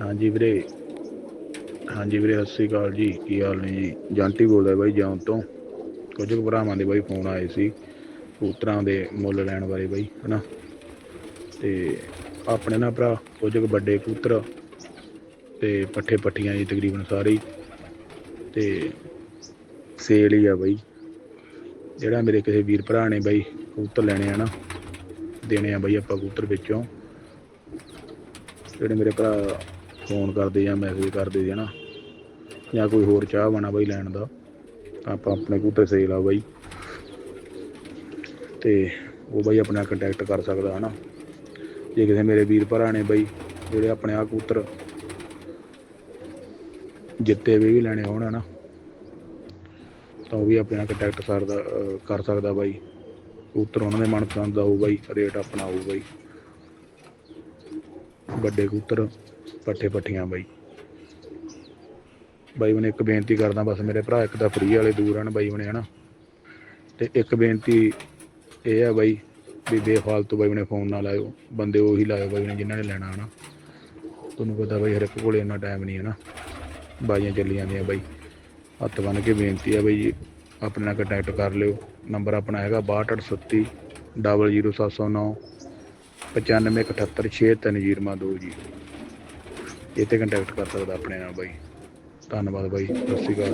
ਹਾਂਜੀ ਵੀਰੇ। ਹਾਂਜੀ ਵੀਰੇ, ਸਤਿ ਸ਼੍ਰੀ ਅਕਾਲ ਜੀ। ਕੀ ਹਾਲ ਨੇ ਜੀ? ਜਾਂਟੀ ਬੋਲਦਾ ਬਾਈ ਜੌਨ ਤੋਂ। ਕੁਝ ਕੁ ਭਰਾਵਾਂ ਦੇ ਬਾਈ ਫੋਨ ਆਏ ਸੀ ਕਬੂਤਰਾਂ ਦੇ ਮੁੱਲ ਲੈਣ ਬਾਰੇ ਬਾਈ, ਹਨਾ? ਤੇ ਆਪਣੇ ਨਾ ਭਰਾ, ਕੁਝ ਕੁ ਵੱਡੇ ਕਬੂਤਰ ਤੇ ਪੱਠੇ ਪੱਠੀਆਂ ਜੀ ਤਕਰੀਬਨ ਸਾਰੇ ਹੀ। ਤੇ ਸੇਲ ਹੀ ਆ ਬਾਈ। ਜਿਹੜਾ ਮੇਰੇ ਕਿਸੇ ਵੀਰ ਭਰਾ ਨੇ ਬਾਈ ਕਬੂਤਰ ਲੈਣੇ ਆ ਨਾ, ਦੇਣੇ ਆ ਬਾਈ ਆਪਾਂ ਕਬੂਤਰ ਵਿੱਚੋਂ। ਜਿਹੜੇ ਮੇਰੇ ਭਰਾ ਫੋਨ ਕਰਦੇ ਜਾਂ ਮੈਸੇਜ ਕਰਦੇ ਜੀ ਨਾ ਜਾਂ ਕੋਈ ਹੋਰ ਚਾਹ ਬਣਾ ਬਾਈ ਲੈਣ ਦਾ, ਆਪਾਂ ਆਪਣੇ ਕਬੂਤਰ ਸੇਲ ਆ ਬਾਈ। ਤੇ ਉਹ ਬਾਈ ਆਪਣਾ ਕੰਟੈਕਟ ਕਰ ਸਕਦਾ ਹਨਾ। ਜੇ ਕਿਸੇ ਮੇਰੇ ਵੀਰ ਭਰਾ ਨੇ ਬਾਈ, ਜਿਹੜੇ ਆਪਣੇ ਆ ਕਬੂਤਰ ਜਿੱਤੇ ਵੀ ਲੈਣੇ ਹੋਣ ਹਨਾ, ਤਾਂ ਉਹ ਵੀ ਆਪਣੇ ਨਾਲ ਕੰਟੈਕਟ ਕਰਦਾ ਕਰ ਸਕਦਾ ਬਾਈ। ਕਬੂਤਰ ਉਹਨਾਂ ਦੇ ਮਨਪਸੰਦ ਦਾ ਹੋਊ ਬਾਈ ਰੇਟ ਆਪਣਾ ਹੋਊ ਬਾਈ। ਵੱਡੇ ਕਬੂਤਰ, ਪੱਠੇ ਪੱਠੀਆਂ ਬਾਈ। ਬਾਈ ਬਣੇ ਇੱਕ ਬੇਨਤੀ ਕਰਦਾ, ਬਸ ਮੇਰੇ ਭਰਾ ਇੱਕ ਤਾਂ ਫਰੀ ਵਾਲੇ ਦੂਰ ਹਨ ਬਾਈ ਬਣੇ ਹਨਾ। ਤੇ ਇੱਕ ਬੇਨਤੀ ਇਹ ਆ ਬਾਈ ਵੀ ਬੇਫਾਲਤੂ ਬਾਈ ਬਣੇ ਫੋਨ ਨਾ ਲਾਇਓ। ਬੰਦੇ ਉਹੀ ਲਾਇਓ ਬਾਈ ਬਣੇ ਜਿਨ੍ਹਾਂ ਨੇ ਲੈਣਾ, ਹਨਾ। ਤੁਹਾਨੂੰ ਪਤਾ ਬਾਈ ਹਰ ਇੱਕ ਕੋਲੇ ਇੰਨਾ ਟਾਈਮ ਨਹੀਂ, ਹਨਾ। ਬਾਈਆਂ ਚੱਲੀ ਜਾਂਦੀਆਂ ਬਾਈ। ਹੱਥ ਬੰਨ ਕੇ ਬੇਨਤੀ ਆ ਬਾਈ ਜੀ, ਆਪਣੇ ਨਾਲ ਕੰਟੈਕਟ ਕਰ ਲਿਓ। ਨੰਬਰ ਆਪਣਾ ਹੈਗਾ 6238 00709 95786302 ਜੀ। ਇਹ ਤੇ ਕੰਟੈਕਟ ਕਰ ਸਕਦਾ ਆਪਣੇ ਨਾਲ ਬਾਈ। ਧੰਨਵਾਦ ਬਾਈ, ਸਤਿ ਸ਼੍ਰੀ ਅਕਾਲ।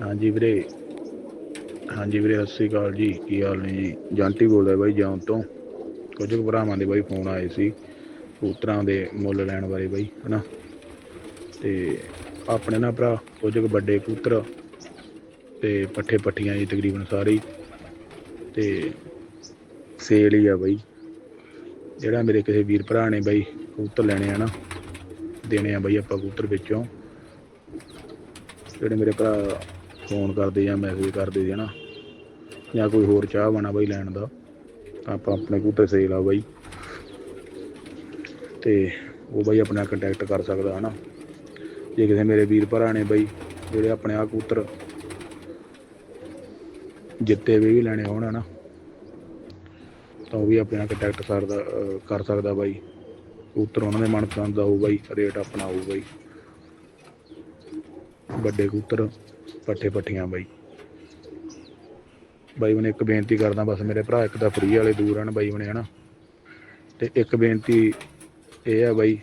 ਹਾਂਜੀ ਵੀਰੇ। ਹਾਂਜੀ ਵੀਰੇ, ਸਤਿ ਸ਼੍ਰੀ ਅਕਾਲ ਜੀ। ਕੀ ਹਾਲ ਨੇ ਜੀ? ਜਾਂਟੀ ਬੋਲਦਾ ਬਾਈ ਜੌਨ ਤੋਂ। ਕੁਝ ਕੁ ਭਰਾਵਾਂ ਦੇ ਬਾਈ ਫੋਨ ਆਏ ਸੀ, ਕਬੂਤਰਾਂ ਦੇ ਮੁੱਲ ਲੈਣ ਬਾਰੇ ਬਾਈ, ਹਨਾ? ਤੇ ਆਪਣੇ ਨਾ ਭਰਾ, ਕੁਝ ਕੁ ਵੱਡੇ ਕਬੂਤਰ ਤੇ ਪੱਠੇ ਪੱਠੀਆਂ ਜੀ ਤਕਰੀਬਨ ਸਾਰੇ ਹੀ। ਤੇ ਸੇਲ ਹੀ ਆ ਬਾਈ। ਜਿਹੜਾ ਮੇਰੇ ਕਿਸੇ ਵੀਰ ਭਰਾ ਨੇ ਬਾਈ ਕਬੂਤਰ ਲੈਣੇ ਆ ਨਾ, ਦੇਣੇ ਆ ਬਾਈ ਆਪਾਂ ਕਬੂਤਰ ਵਿੱਚੋਂ। ਜਿਹੜੇ ਮੇਰੇ ਭਰਾ ਫੋਨ ਕਰਦੇ ਜਾਂ ਮੈਸੇਜ ਕਰਦੇ ਜੀ ਨਾ ਜਾਂ ਕੋਈ ਹੋਰ ਚਾਹ ਬਣਾ ਬਾਈ ਲੈਣ ਦਾ। ਤਾਂ ਆਪਾਂ ਆਪਣੇ ਕਬੂਤਰ ਸੇਲ ਆ ਬਾਈ। ਤੇ ਉਹ ਬਾਈ ਆਪਣਾ ਕੰਟੈਕਟ ਕਰ ਸਕਦਾ ਹਨਾ। ਜੇ ਕਿਸੇ ਮੇਰੇ ਵੀਰ ਭਰਾ ਨੇ ਬਾਈ, ਜਿਹੜੇ ਆਪਣੇ ਆ ਕਬੂਤਰ ਜਿੱਤੇ ਵੀ ਵੀ ਲੈਣੇ ਹੋਣ ਹਨਾ। ਤਾਂ ਉਹ ਵੀ ਆਪਣੇ ਨਾਲ ਕੰਟੈਕਟ ਕਰਦਾ, ਕਰ ਸਕਦਾ ਬਾਈ। ਕਬੂਤਰ ਉਹਨਾਂ ਦੇ ਮਨਪਸੰਦ ਦਾ ਹੋਊ ਬਾਈ, ਰੇਟ ਆਪਣਾ ਹੋਊ ਬਾਈ। ਵੱਡੇ ਕੂਤਰ ਪੱਠੇ ਪੱਠੀਆਂ ਬਾਈ। ਬਾਈ ਬਣੇ ਇੱਕ ਬੇਨਤੀ ਕਰਦਾ, ਬਸ ਮੇਰੇ ਭਰਾ ਇੱਕ ਤਾਂ ਫਰੀ ਵਾਲੇ ਦੂਰ ਹਨ ਬਾਈ ਬਣੇ ਹਨਾ। ਤੇ ਇੱਕ ਬੇਨਤੀ ਇਹ ਆ ਬਾਈ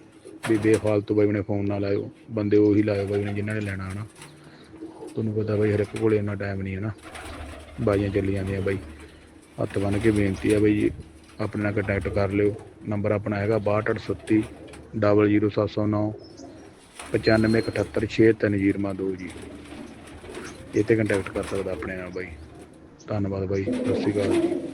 ਵੀ ਬੇਫਾਲਤੂ ਬਾਈ ਬਣੇ ਫੋਨ ਨਾ ਲਾਇਓ। ਬੰਦੇ ਉਹੀ ਲਾਇਓ ਬਾਈ ਬਣੇ ਜਿਨ੍ਹਾਂ ਨੇ ਲੈਣਾ, ਹਨਾ। ਤੁਹਾਨੂੰ ਪਤਾ ਬਾਈ ਹਰ ਇੱਕ ਕੋਲੇ ਇੰਨਾ ਟਾਈਮ ਨਹੀਂ, ਹਨਾ। ਬਾਈਆਂ ਚੱਲੀ ਜਾਂਦੀਆਂ ਬਾਈ। ਹੱਥ ਬੰਨ ਕੇ ਬੇਨਤੀ ਆ ਬਾਈ ਜੀ, ਆਪਣੇ ਨਾਲ ਕੰਟੈਕਟ ਕਰ ਲਿਓ। ਨੰਬਰ ਆਪਣਾ ਹੈਗਾ 6238 00709 95786302 ਜੀ ਇਹ ਤੇ ਕੰਟੈਕਟ ਕਰ ਸਕਦਾ ਆਪਣੇ ਨਾਲ ਬਾਈ। ਧੰਨਵਾਦ ਬਾਈ ਸਤਿ ਸ਼੍ਰੀ ਅਕਾਲ।